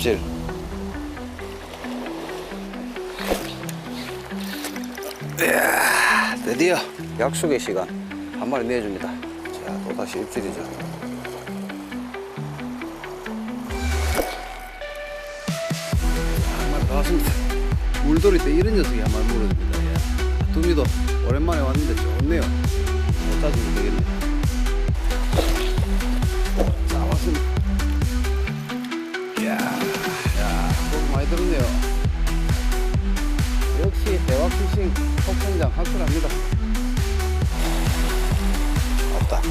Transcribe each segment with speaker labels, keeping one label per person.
Speaker 1: 입질. 이야, 드디어 약속의 시간 한 마리 내줍니다. 자, 또다시 입질이죠. 한 마리 더 왔습니다. 물돌이 때 이런 녀석이 한 마리 물어줍니다. 예. 두미도 오랜만에 왔는데 좋네요. 못 따주면 되겠네. 역시 대화 피싱 폭풍장 확실합니다. 없다.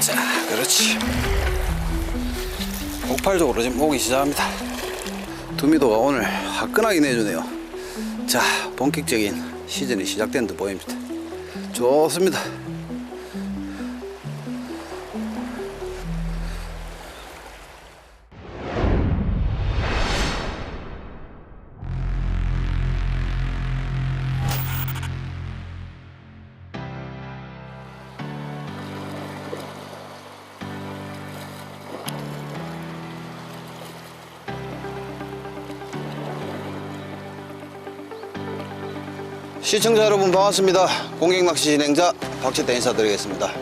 Speaker 1: 자, 그렇지. 폭발적으로 지금 오기 시작합니다. 두미도가 오늘 화끈하게 내주네요. 자, 본격적인 시즌이 시작된 듯 보입니다. 좋습니다. 시청자 여러분 반갑습니다. 공격낚시 진행자 박재태 인사드리겠습니다.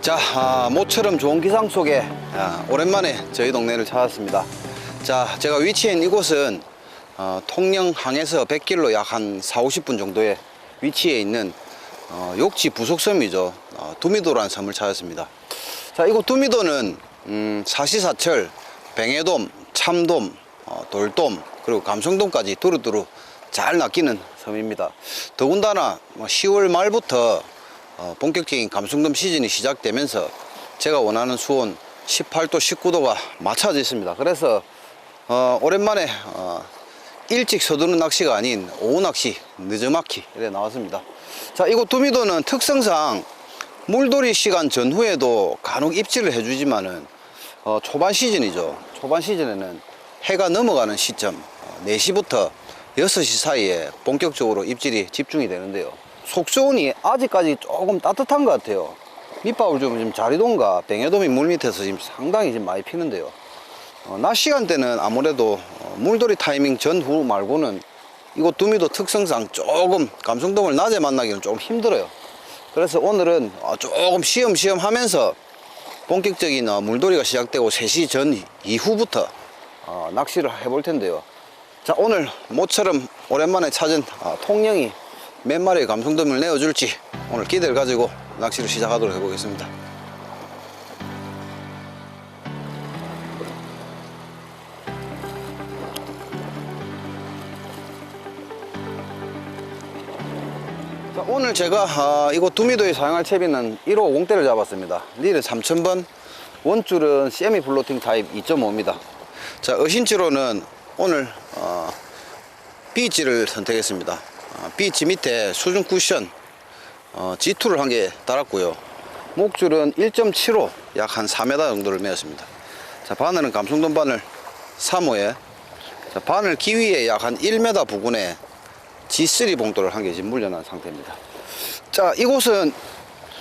Speaker 1: 자, 아, 모처럼 좋은 기상 속에 아, 오랜만에 저희 동네를 찾았습니다. 자, 제가 위치한 이곳은 어, 통영항에서 100km 약 한 4, 50분 정도의 위치에 있는 어, 욕지 부속섬이죠. 어, 두미도라는 섬을 찾았습니다. 자, 이곳 두미도는 음, 사시사철, 뱅해돔, 참돔, 어, 돌돔, 그리고 감성돔까지 두루두루 잘 낚이는 섬입니다. 더군다나 뭐 10월 말부터 어, 본격적인 감성돔 시즌이 시작되면서 제가 원하는 수온 18도, 19도가 맞춰져 있습니다. 그래서 어, 오랜만에 어, 일찍 서두르는 낚시가 아닌 오후 낚시, 늦어막히 이래 나왔습니다. 자, 이곳 두미도는 특성상 물돌이 시간 전후에도 간혹 입질을 해주지만은 어, 초반 시즌이죠. 초반 시즌에는 해가 넘어가는 시점 어, 4시부터 6시 사이에 본격적으로 입질이 집중이 되는데요. 속수온이 아직까지 조금 따뜻한 것 같아요. 밑밥을 좀 지금 자리돔과 뱅에돔이 물 밑에서 지금 상당히 지금 많이 피는데요. 어, 낮 시간대는 아무래도 어, 물돌이 타이밍 전후 말고는 이곳 두미도 특성상 조금 감성돔을 낮에 만나기는 조금 힘들어요. 그래서 오늘은 어, 조금 시험시험 하면서 본격적인 어, 물돌이가 시작되고 3시 전 이후부터 어, 낚시를 해볼 텐데요. 자, 오늘 모처럼 오랜만에 찾은 어, 통영이 몇 마리의 감성돔을 내어줄지 오늘 기대를 가지고 낚시를 시작하도록 해보겠습니다. 자, 오늘 제가 아, 이곳 두미도에 사용할 채비는 1호 50대를 잡았습니다. 릴은 3000번, 원줄은 세미 플로팅 타입 2.5입니다. 자, 어신치로는 오늘 어, B지를 선택했습니다. 어, B지 밑에 수중 쿠션 어, G2를 한 개 달았고요. 목줄은 1.75, 약 한 4m 정도를 메었습니다. 자, 바늘은 감성돔 바늘 3호에 자, 바늘 기위에 약 한 1m 부근에 G3 봉돌을 한 개 지금 물려놓은 상태입니다. 자, 이곳은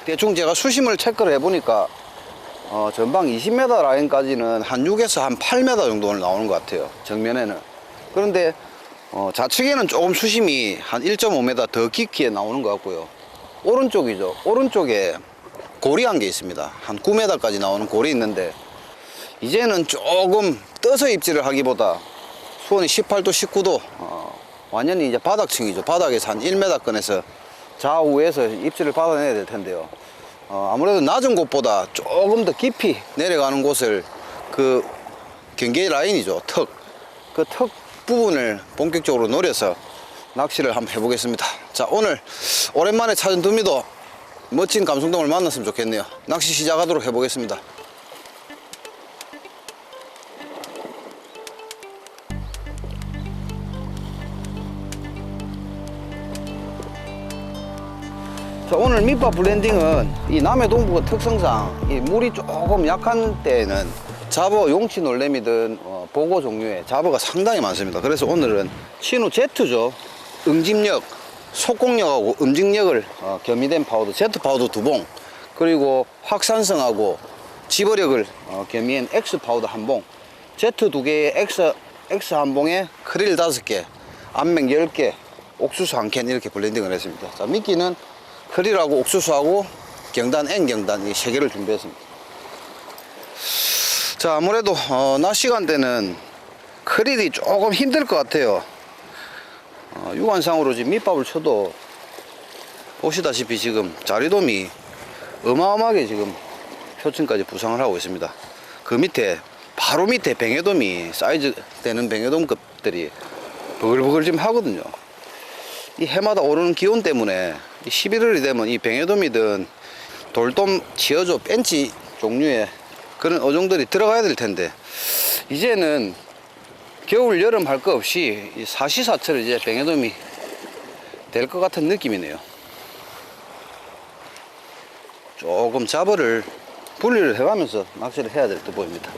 Speaker 1: 대충 제가 수심을 체크를 해보니까 어, 전방 20m 라인까지는 한 6에서 한 8m 정도 는 나오는 것 같아요. 정면에는. 그런데 어, 좌측에는 조금 수심이 한 1.5m 더 깊게 나오는 것 같고요. 오른쪽이죠. 오른쪽에 고리 한 개 있습니다. 한 9m까지 나오는 골이 있는데 이제는 조금 떠서 입질을 하기보다 수온이 18도, 19도 어, 완전히 이제 바닥층이죠. 바닥에서 한 1m권에서 좌우에서 입질을 받아내야 될 텐데요. 어, 아무래도 낮은 곳보다 조금 더 깊이 내려가는 곳을 그 경계 라인이죠. 턱. 그 턱 부분을 본격적으로 노려서 낚시를 한번 해보겠습니다. 자, 오늘 오랜만에 찾은 두미도 멋진 감성돔을 만났으면 좋겠네요. 낚시 시작하도록 해보겠습니다. 자, 오늘 밑밥 블렌딩은 이 남해 동부가 특성상 이 물이 조금 약한 때에는 잡어 용치 놀래미든 어, 보고 종류의 잡어가 상당히 많습니다. 그래서 오늘은 신우 Z죠. 응집력, 속공력하고 음직력을 어, 겸비된 파우더, Z 파우더 두 봉, 그리고 확산성하고 집어력을 어, 겸비한 X 파우더 한 봉, Z 두 개에 X, X 한 봉에 크릴 다섯 개, 안맹 열 개, 옥수수 한 캔 이렇게 블렌딩을 했습니다. 자, 미끼는 크릴하고 옥수수하고 경단, N 경단 이 세 개를 준비했습니다. 자, 아무래도 어, 낮 시간대는 크릴이 조금 힘들 것 같아요. 어, 육안상으로 지금 밑밥을 쳐도 보시다시피 지금 자리돔이 어마어마하게 지금 표층까지 부상을 하고 있습니다. 그 밑에 바로 밑에 뱅에돔이 사이즈 되는 뱅에돔급들이 버글버글 지금 하거든요. 이 해마다 오르는 기온 때문에 11월이 되면 이 뱅에돔이든 돌돔 치어조 벤치 종류의 그런 어종들이 들어가야 될 텐데 이제는 겨울 여름 할 거 없이 이 사시사철 이제 뱅에돔이 될 것 같은 느낌이네요. 조금 잡어를 분리를 해가면서 낚시를 해야 될 듯 보입니다.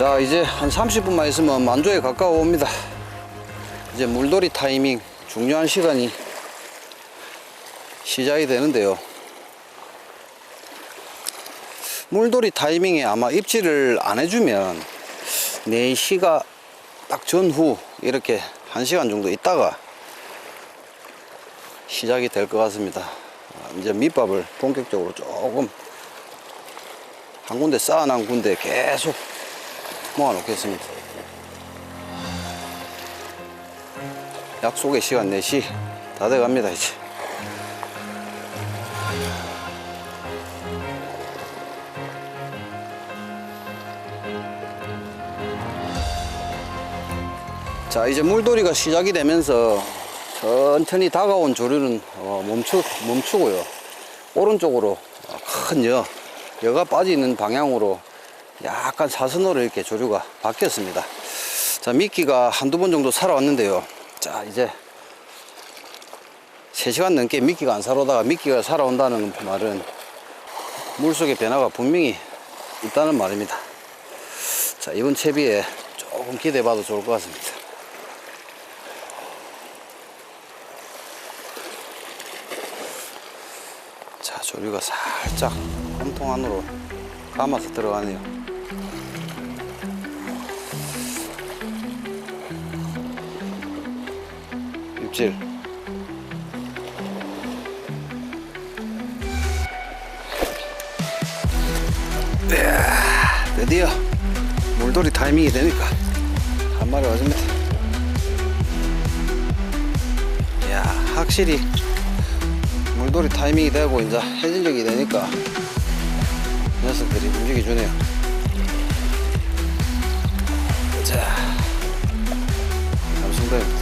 Speaker 1: 자 이제 한 30분만 있으면 만조에 가까워 옵니다. 이제 물놀이 타이밍 중요한 시간이 시작이 되는데요. 물놀이 타이밍에 아마 입질을 안 해주면 4시가 딱 전후 이렇게 1시간 정도 있다가 시작이 될 것 같습니다. 아, 이제 밑밥을 본격적으로 조금 한 군데 쌓아놓은 군데 계속 모아 놓겠습니다. 약속의 시간 4시 다 돼 갑니다, 이제. 자, 이제 물돌이가 시작이 되면서 천천히 다가온 조류는 어, 멈추, 멈추고요. 오른쪽으로 어, 큰 여, 여가 빠지는 방향으로 약간 사선으로 이렇게 조류가 바뀌었습니다. 자, 미끼가 한두 번 정도 살아왔는데요. 자, 이제 3시간 넘게 미끼가 안 살아오다가 미끼가 살아온다는 말은 물속의 변화가 분명히 있다는 말입니다. 자, 이번 채비에 조금 기대해 봐도 좋을 것 같습니다. 자, 조류가 살짝 hom통 안으로 감아서 들어가네요. 입질. 이야, 드디어 물돌이 타이밍이 되니까 한 마리 와줍니다. 이야, 확실히 물돌이 타이밍이 되고 이제 해질녘이 되니까 녀석들이 움직여주네요. 자, 감성됩니다.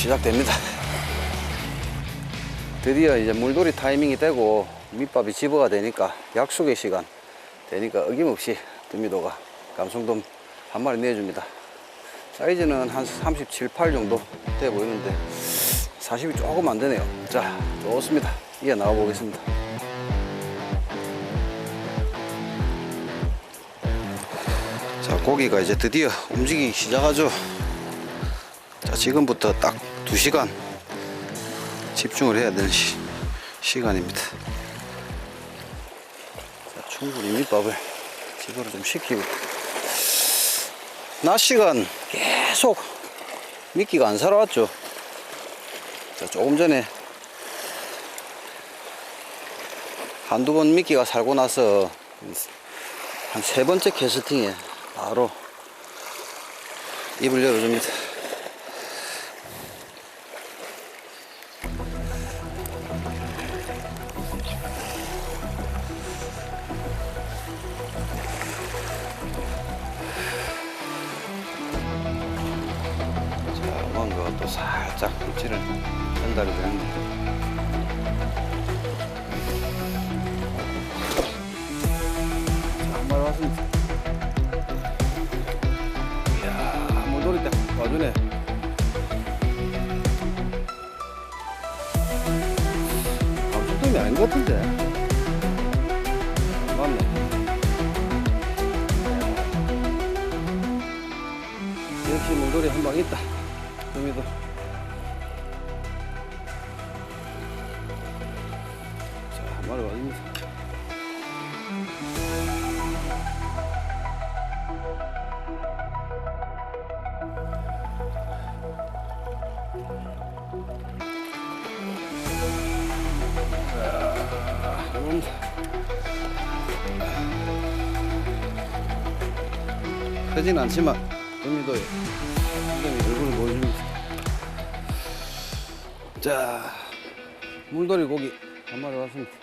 Speaker 1: 시작됩니다. 드디어 이제 물돌이 타이밍이 되고 밑밥이 집어가 되니까 약속의 시간 되니까 어김없이 드미도가 감성돔 한 마리 내줍니다. 사이즈는 한 37, 8 정도 돼 보이는데 40이 조금 안 되네요. 자, 좋습니다. 이어 나가 보겠습니다. 자, 고기가 이제 드디어 움직이기 시작하죠. 자, 지금부터 딱 2시간 집중을 해야 되는 시, 시간입니다. 자, 충분히 밑밥을 집어를 좀 시키고. 낮 시간 계속 미끼가 안 살아왔죠. 자, 조금 전에 한두 번 미끼가 살고 나서 한 세 번째 캐스팅에 바로 입을 열어줍니다. 살짝 입질을 전달이 되는데 자, 한 마리 왔습니다. 이야 모조리 때 와주네. 감수통이 아닌 것 같은데. 역시 모조리 한방 있다. 여기도 왔습니다 음. 크진 않지만 의미도 굉장히 얼굴을 보여줍니다. 자, 물돌이 고기 한 마리 왔습니다.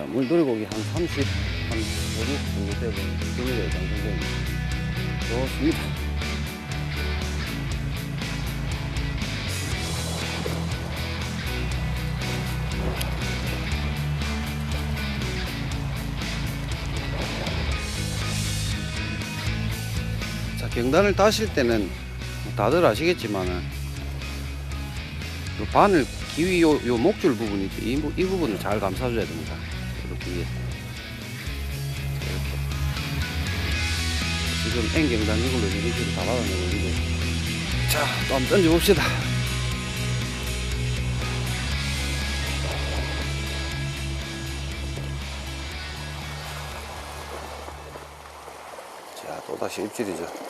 Speaker 1: 자, 물돌이 고기 한 30, 한 5, 6 정도 되고, 기분이 방송됩니다. 좋습니다. 자, 경단을 따실 때는 뭐 다들 아시겠지만은 요 바늘 기위 요, 요 목줄 부분이 있죠. 이, 부- 이 부분을 잘 감싸줘야 됩니다. 이렇게 위에. 이렇게. 지금 N 경단 이걸로 식으로 다 받아내고 있는데. 자, 또 한번 던져봅시다. 자, 또다시 입질이죠.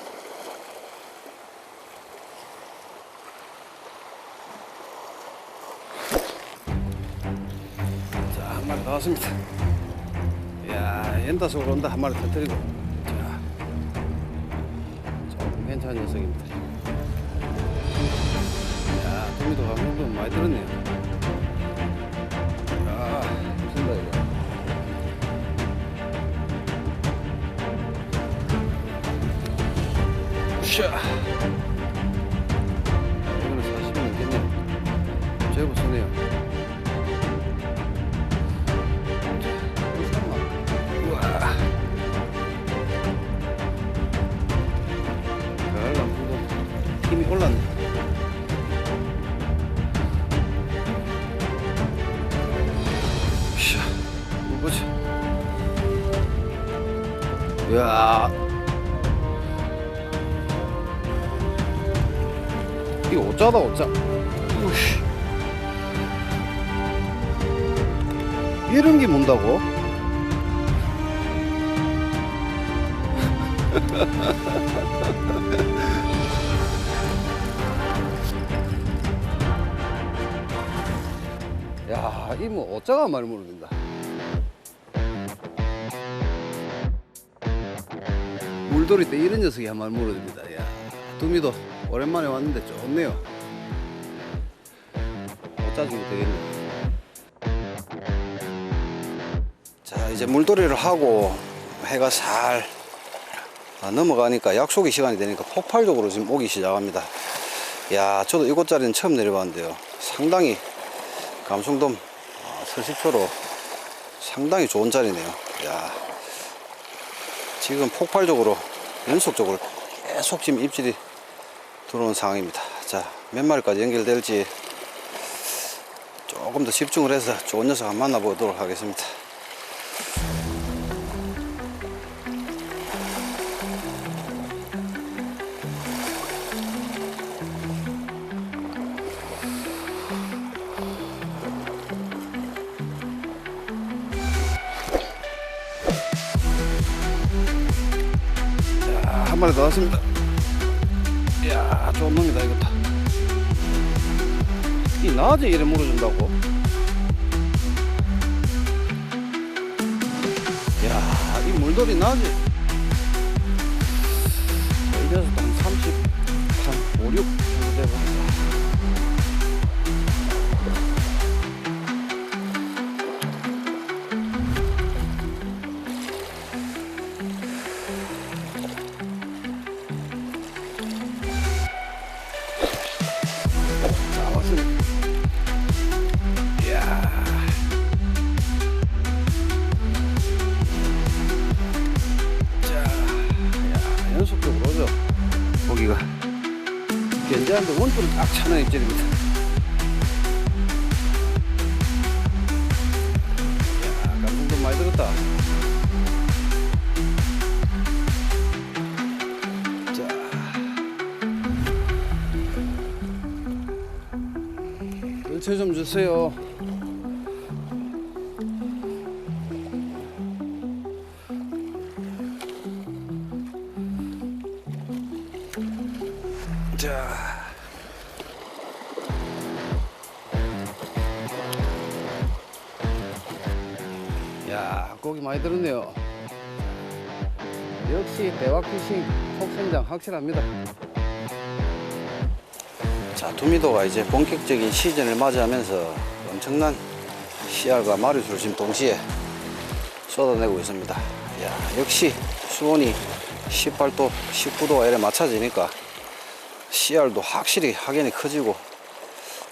Speaker 1: 나왔습니다. 이야, 엔다속으로 온다. 한 마리 터뜨리고. 자, 조금 괜찮은 녀석입니다. 야, 도미도 감성도 많이 들었네요. 야, 무슨다 이거. 샤. 이거는 40이 넘겠네요. 제법 쓰네요. 올랐네. 뭐지? 이야. 이거 어쩌다 어쩌. 우씨. 이런 게 뭔다고? 야, 이 뭐 어쩌가 말 모르겠다. 물돌이 때 이런 녀석이 한말 모르겠다. 야, 두미도 오랜만에 왔는데 좋네요. 못 짜주면 되겠네. 자, 이제 물돌이를 하고 해가 살 아, 넘어가니까 약속의 시간이 되니까 폭발적으로 지금 오기 시작합니다. 야, 저도 이곳 자리는 처음 내려봤는데요. 상당히 감성돔 아, 서식초로 상당히 좋은 자리네요. 야, 지금 폭발적으로 연속적으로 계속 지금 입질이 들어오는 상황입니다. 자, 몇 마리까지 연결될지 조금 더 집중을 해서 좋은 녀석 한번 만나보도록 하겠습니다. 자, 한 마리 더 왔습니다. 이야, 좋은 놈이다, 이것도. 이 낮에 이래 물어준다고? 이야, 이 물돌이 낮에. 자, 이 녀석도 한 30, 한 5, 6 정도 되고. 원투를 딱 차는 입질입니다. 이야, 감성도 많이 들었다. 자. 열채 좀 주세요. 확실합니다. 자, 두미도가 이제 본격적인 시즌을 맞이하면서 엄청난 씨알과 마리수를 지금 동시에 쏟아내고 있습니다. 야, 역시 수온이 18도, 19도가 이래 맞춰지니까 씨알도 확실히 확연히 커지고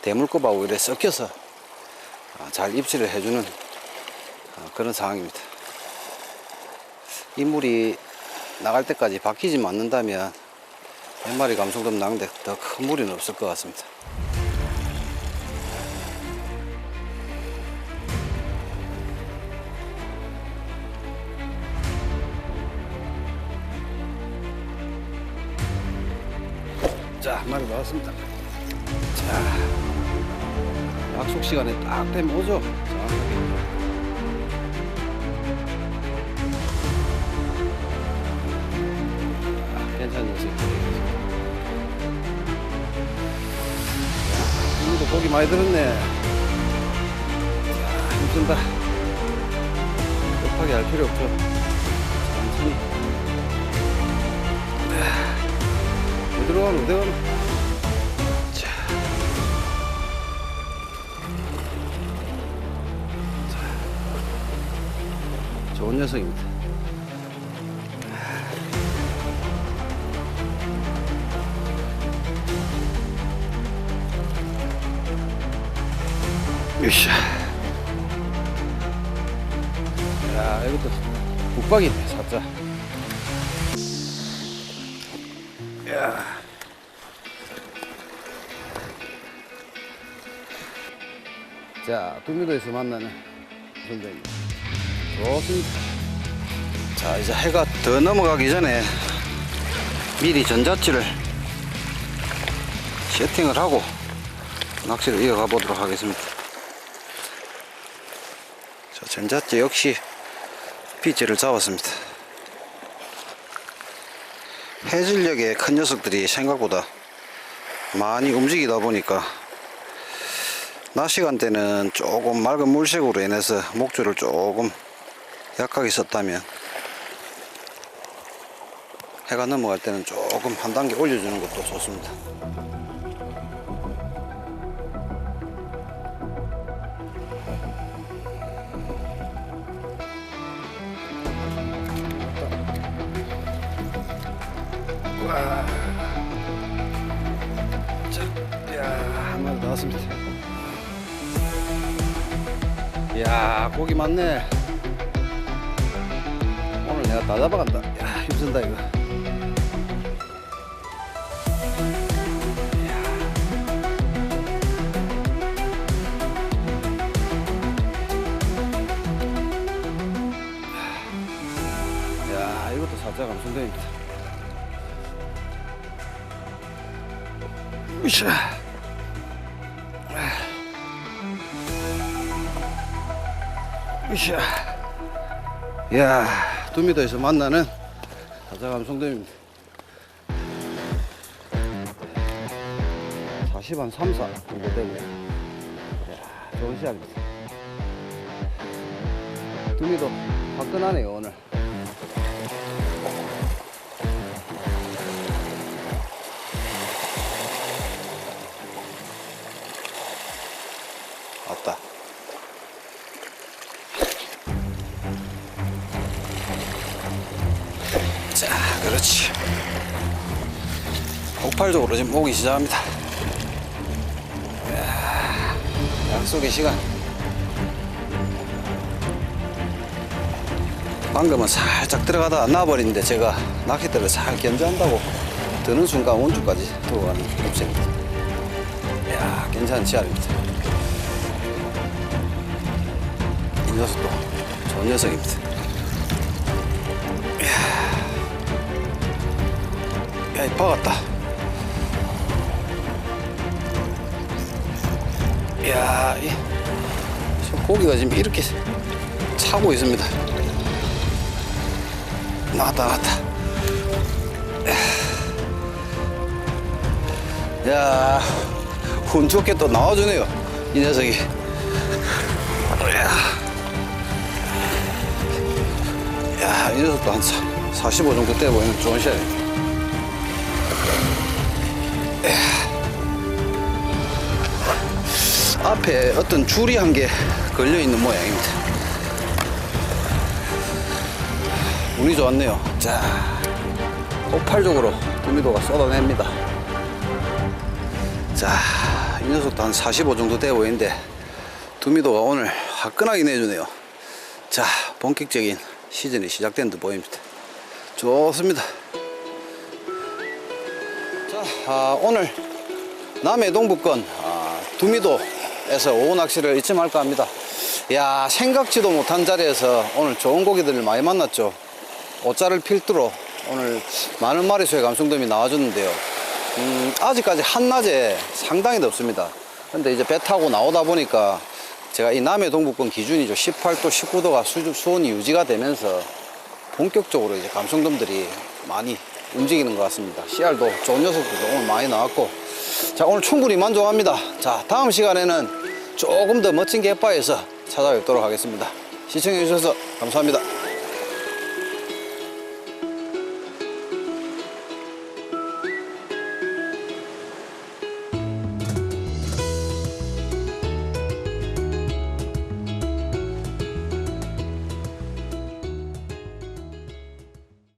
Speaker 1: 대물급하고 이래 섞여서 아, 잘 입질을 해주는 아, 그런 상황입니다. 이 물이 나갈 때까지 바뀌지 않는다면 몇 마리 감성돔 나는데 더 큰 무리는 없을 것 같습니다. 자, 한 마리 나왔습니다. 자, 약속 시간에 딱 되면 오죠. 아, 괜찮은 녀석. 오늘도 고기 많이 들었네. 자, 힘쓴다. 급하게 할 필요 없죠. 천천히. 아, 어디로 가노, 어디. 자. 좋은 녀석입니다. 으쌰. 야, 이것도 국박이네, 살짝. 야. 자, 두미도에서 만나는 선배입니다. 좋습니다. 자, 이제 해가 더 넘어가기 전에 미리 전자치를 세팅을 하고 낚시를 이어가 보도록 하겠습니다. 자, 전자찌 역시 비치를 잡았습니다. 해질녘에 큰 녀석들이 생각보다 많이 움직이다 보니까 낮 시간대는 조금 맑은 물색으로 인해서 목줄을 조금 약하게 썼다면 해가 넘어갈 때는 조금 한 단계 올려주는 것도 좋습니다. 고기 많네. 오늘 내가 다 잡아간다. 야, 힘쓴다, 이거. 야, 이것도 살짝 감성됩니다. 으쌰. 으쌰. 야, 두미도에서 만나는 사자 감성돔입니다. 40한 3, 4 정도 되고요. 야, 좋은 시작입니다. 두미도 화끈하네요, 오늘. 폭발적으로 지금 오기 시작합니다. 이야, 약속의 시간. 방금은 살짝 들어가다 안 나와버리는데 제가 낚싯대를 잘 견제한다고 드는 순간 원주까지 들어가는 흡수입니다. 이야, 괜찮은 치알입니다. 이 녀석도 좋은 녀석입니다. 야, 이 박았다. 야, 이, 지금 고기가 지금 이렇게 차고 있습니다. 나왔다, 나왔다. 야, 운 좋게 또 나와주네요. 이 녀석이. 야, 이 녀석도 한 45 정도 돼 보이는 좋은 샷. 앞에 어떤 줄이 한개 걸려 있는 모양입니다. 운이 좋았네요. 자, 폭발적으로 두미도가 쏟아냅니다. 자, 이 녀석도 한 45 정도 돼 보이는데 두미도가 오늘 화끈하게 내주네요. 자, 본격적인 시즌이 시작된 듯 보입니다. 좋습니다. 자, 아, 오늘 남해 동부권 아, 두미도 에서 오후 낚시를 이쯤 할까 합니다. 야, 생각지도 못한 자리에서 오늘 좋은 고기들을 많이 만났죠. 옷자를 필두로 오늘 많은 마리수의 감성돔이 나와줬는데요. 음, 아직까지 한낮에 상당히 덥습니다. 근데 이제 배 타고 나오다 보니까 제가 이 남해 동부권 기준이죠. 18도, 19도가 수, 수온이 유지가 되면서 본격적으로 이제 감성돔들이 많이 움직이는 것 같습니다. 씨알도 좋은 녀석들도 오늘 많이 나왔고. 자, 오늘 충분히 만족합니다. 자, 다음 시간에는 조금 더 멋진 갯바에서 찾아뵙도록 하겠습니다. 시청해 주셔서 감사합니다.